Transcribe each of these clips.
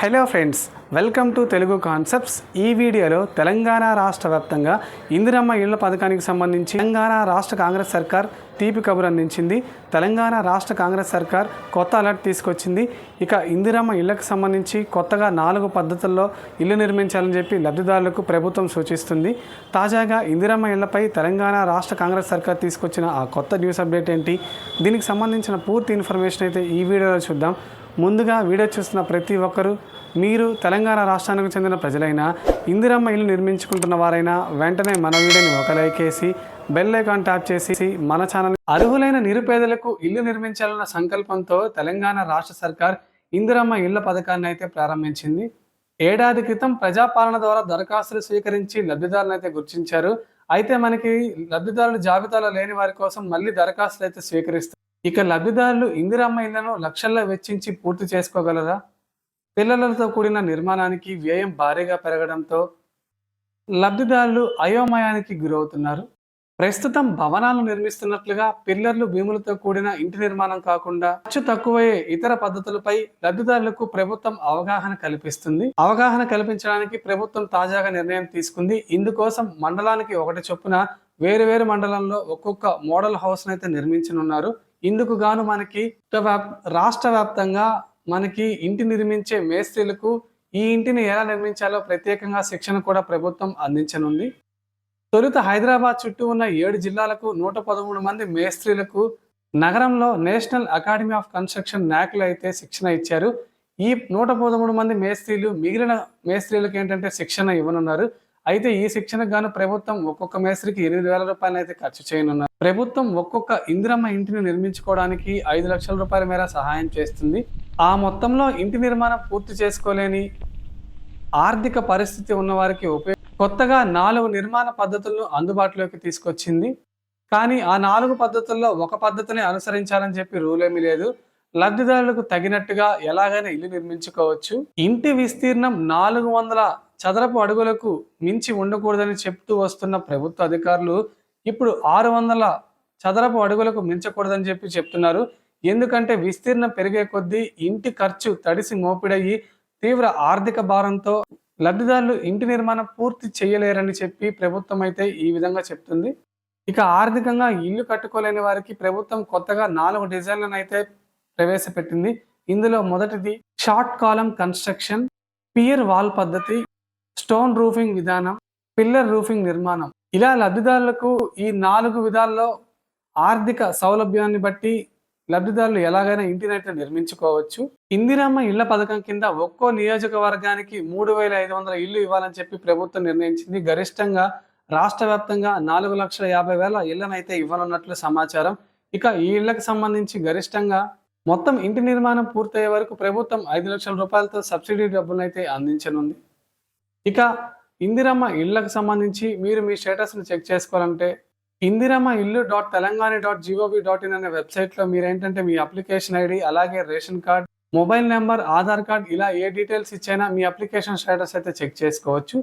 Hello friends welcome to Telugu concepts. ఈ వీడియోలో తెలంగాణ రాష్ట్ర వ్యాప్తంగా ఇందిరమ్మ ఇళ్ళ పథకానికి సంబంధించి తెలంగాణ రాష్ట్ర కాంగ్రెస్ సర్కార్ తీపి కబురు అందించింది. తెలంగాణ రాష్ట్ర కాంగ్రెస్ సర్కార్ కొత్త అలర్ట్ తీసుకొచ్చింది. ఇక ఇందిరమ్మ ఇళ్ళకు సంబంధించి కొత్తగా నాలుగు పద్ధతుల్లో ఇల్లు నిర్మించాలని చెప్పి లబ్ధిదారులకు ప్రభుత్వం సూచిస్తుంది. తాజాగా ఇందిరమ్మ ఇళ్ళపై తెలంగాణ రాష్ట్ర కాంగ్రెస్ సర్కార్ తీసుకొచ్చిన ఆ కొత్త న్యూస్ అప్డేట్ ఏంటి? దీనికి సంబంధించిన పూర్తి ఇన్ఫర్మేషన్ అయితే ఈ వీడియోలో చూద్దాం. ముందుగా వీడియో చూస్తున్న ప్రతి ఒక్కరూ మీరు తెలంగాణ రాష్ట్రానికి చెందిన ప్రజలైనా ఇందిరమ్మ ఇల్లు నిర్మించుకుంటున్న వారైనా వెంటనే మన వీడియోని ఒక లైక్ వేసి బెల్ ఐకాన్ ట్యాప్ చేసి మన ఛానల్ అర్హులైన నిరుపేదలకు ఇల్లు నిర్మించాలన్న సంకల్పంతో తెలంగాణ రాష్ట్ర సర్కార్ ఇందిరమ్మ ఇళ్ళ పథకాన్ని అయితే ప్రారంభించింది. ఏడాది క్రితం ప్రజాపాలన ద్వారా దరఖాస్తులు స్వీకరించి లబ్ధిదారులను అయితే గుర్తించారు. అయితే మనకి లబ్ధిదారుల జాబితాలో లేని వారి కోసం మళ్ళీ దరఖాస్తులు అయితే స్వీకరిస్తారు ఇక లబ్ధిదారులు ఇందిరమ్మ ఇళ్ళను లక్షల్లో వెచ్చించి పూర్తి చేసుకోగలరా? పిల్లలతో కూడిన నిర్మాణానికి వ్యయం భారీగా పెరగడంతో లబ్ధిదారులు అయోమయానికి గురవుతున్నారు. ప్రస్తుతం భవనాలు నిర్మిస్తున్నట్లుగా పిల్లర్లు భీములతో కూడిన ఇంటి నిర్మాణం కాకుండా ఖర్చు తక్కువయ్యే ఇతర పద్ధతులపై లబ్ధిదారులకు ప్రభుత్వం అవగాహన కల్పిస్తుంది. అవగాహన కల్పించడానికి ప్రభుత్వం తాజాగా నిర్ణయం తీసుకుంది. ఇందుకోసం మండలానికి ఒకటి చొప్పున వేరు వేరు మండలంలో ఒక్కొక్క మోడల్ హౌస్ అయితే నిర్మించనున్నారు. ఇందుకు గాను మనకి రాష్ట్ర వ్యాప్తంగా మనకి ఇంటి నిర్మించే మేస్త్రీలకు ఈ ఇంటిని ఎలా నిర్మించాలో ప్రత్యేకంగా శిక్షణ కూడా ప్రభుత్వం అందించనుంది. తొలుత హైదరాబాద్ చుట్టూ ఉన్న ఏడు జిల్లాలకు నూట పదమూడు మంది మేస్త్రీలకు నగరంలో నేషనల్ అకాడమీ ఆఫ్ కన్స్ట్రక్షన్ నాక్లు అయితే శిక్షణ ఇచ్చారు. ఈ నూట పదమూడు మంది మేస్త్రీలు మిగిలిన మేస్త్రీలకు ఏంటంటే శిక్షణ ఇవ్వనున్నారు. అయితే ఈ శిక్షణకు గాను ప్రభుత్వం ఒక్కొక్క మేస్త్రికి ఎనిమిది వేల రూపాయలు అయితే ఖర్చు చేయనున్నారు. ప్రభుత్వం ఒక్కొక్క ఇందిరమ్మ ఇంటిని నిర్మించుకోవడానికి ఐదు లక్షల రూపాయల మేర సహాయం చేస్తుంది. ఆ మొత్తంలో ఇంటి నిర్మాణం పూర్తి చేసుకోలేని ఆర్థిక పరిస్థితి ఉన్నవారికి ఉపయోగ కొత్తగా నాలుగు నిర్మాణ పద్ధతులను అందుబాటులోకి తీసుకొచ్చింది. కానీ ఆ నాలుగు పద్ధతుల్లో ఒక పద్ధతిని అనుసరించాలని చెప్పి రూల్ ఏమీ లేదు. లబ్ధిదారులకు తగినట్టుగా ఎలాగైనా ఇల్లు నిర్మించుకోవచ్చు. ఇంటి విస్తీర్ణం నాలుగు వందల చదరపు అడుగులకు మించి ఉండకూడదని చెప్తూ వస్తున్న ప్రభుత్వ అధికారులు ఇప్పుడు ఆరు వందల చదరపు అడుగులకు మించకూడదని చెప్పి చెప్తున్నారు. ఎందుకంటే విస్తీర్ణం పెరిగే కొద్దీ ఇంటి ఖర్చు తడిసి మోపిడయ్యి తీవ్ర ఆర్థిక భారంతో లబ్ధిదారులు ఇంటి నిర్మాణం పూర్తి చేయలేరని చెప్పి ప్రభుత్వం అయితే ఈ విధంగా చెప్తుంది. ఇక ఆర్థికంగా ఇల్లు కట్టుకోలేని వారికి ప్రభుత్వం కొత్తగా నాలుగు డిజైన్లను అయితే ప్రవేశపెట్టింది. ఇందులో మొదటిది షార్ట్ కాలం కన్స్ట్రక్షన్ పియర్ వాల్ పద్ధతి స్టోన్ రూఫింగ్ విధానం పిల్లర్ రూఫింగ్ నిర్మాణం. ఇలా లబ్ధిదారులకు ఈ నాలుగు విధాల్లో ఆర్థిక సౌలభ్యాన్ని బట్టి లబ్ధిదారులు ఎలాగైనా ఇంటినైతే నిర్మించుకోవచ్చు. ఇందిరమ్మ ఇళ్ళ పథకం కింద ఒక్కో నియోజకవర్గానికి మూడు వేల ఐదు వందల ఇల్లు ఇవ్వాలని చెప్పి ప్రభుత్వం నిర్ణయించింది. గరిష్టంగా రాష్ట్ర వ్యాప్తంగా నాలుగు లక్షల యాభై వేల ఇళ్ళనైతే ఇవ్వనున్నట్లు సమాచారం. ఇక ఈ ఇళ్ళకు సంబంధించి గరిష్టంగా మొత్తం ఇంటి నిర్మాణం పూర్తయ్యే వరకు ప్రభుత్వం ఐదు లక్షల రూపాయలతో సబ్సిడీ డబ్బులను అయితే అందించనుంది. ఇక ఇందిరమ్మ ఇళ్ళకు సంబంధించి మీరు మీ స్టేటస్ని చెక్ చేసుకోవాలంటే Indiramma Illu dot Telangana dot G O V dot in అనే వెబ్సైట్లో మీరు ఏంటంటే మీ అప్లికేషన్ ఐడి అలాగే ration card mobile number Aadhaar card ఇలా ఏ డీటెయిల్స్ ఇచ్చైనా మీ అప్లికేషన్ స్టేటస్ అయితే చెక్ చేసుకోవచ్చు.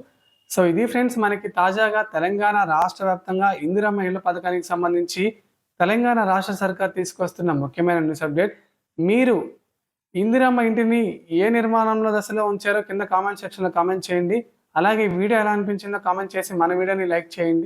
సో ఇది ఫ్రెండ్స్ మనకి తాజాగా తెలంగాణ రాష్ట్ర వ్యాప్తంగా ఇందిరమ్మ ఇళ్ళ పథకానికి సంబంధించి తెలంగాణ రాష్ట్ర సర్కార్ తీసుకొస్తున్న ముఖ్యమైన న్యూస్ అప్డేట్. మీరు ఇందిరమ్మ ఇంటిని ఏ నిర్మాణంలో దశలో ఉంచారో కింద కామెంట్ సెక్షన్లో కామెంట్ చేయండి. అలాగే వీడియో ఎలా అనిపించిందో కామెంట్ చేసి మన వీడియోని లైక్ చేయండి.